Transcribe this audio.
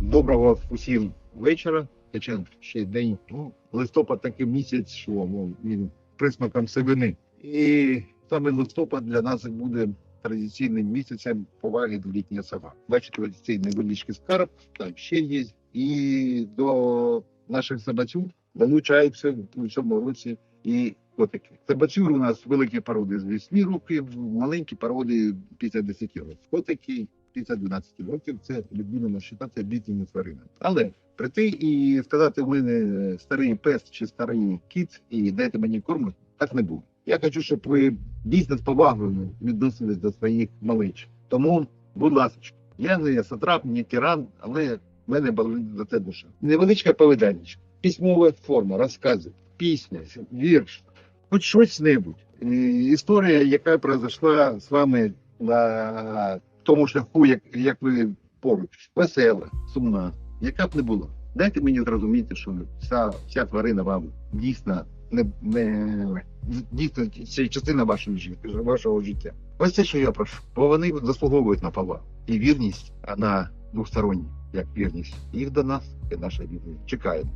Доброго усім вечора. Хоча ще день. Ну, листопад такий місяць, що ну, він присмаком сивини. І саме листопад для нас буде традиційним місяцем поваги до літнього сама. Бачите, ось цей скарб, там ще є. І до наших собацюк долучаються у цьому році і котики. Собацюр у нас великі породи з 8 років, маленькі породи після 10 років. Котики після 12 років це любимо вважати літніми тваринами. Але прийти і сказати, в мене старий пес чи старий кіт, і дайте мені корму, так не буде. Я хочу, щоб ви дійсно з повагою відносились до своїх малич. Тому, будь ласка, я не сатрап, не тиран, але в мене болить за це душа. Невеличка повідання, письмова форма, розкази, пісня, вірш, хоч щось небудь. Е, Історія, яка произошла з вами на тому шляху, як, як ви поруч, весела, сумна, яка б не була. Дайте мені зрозуміти, що ця, ця тварина вам дійсно не, не дійсно це частина вашої життя, вашого життя. Ось це, що я прошу. Бо вони заслуговують на повагу. І вірність, вона двостороння, як вірність їх до нас і наша вірність. Чекаємо.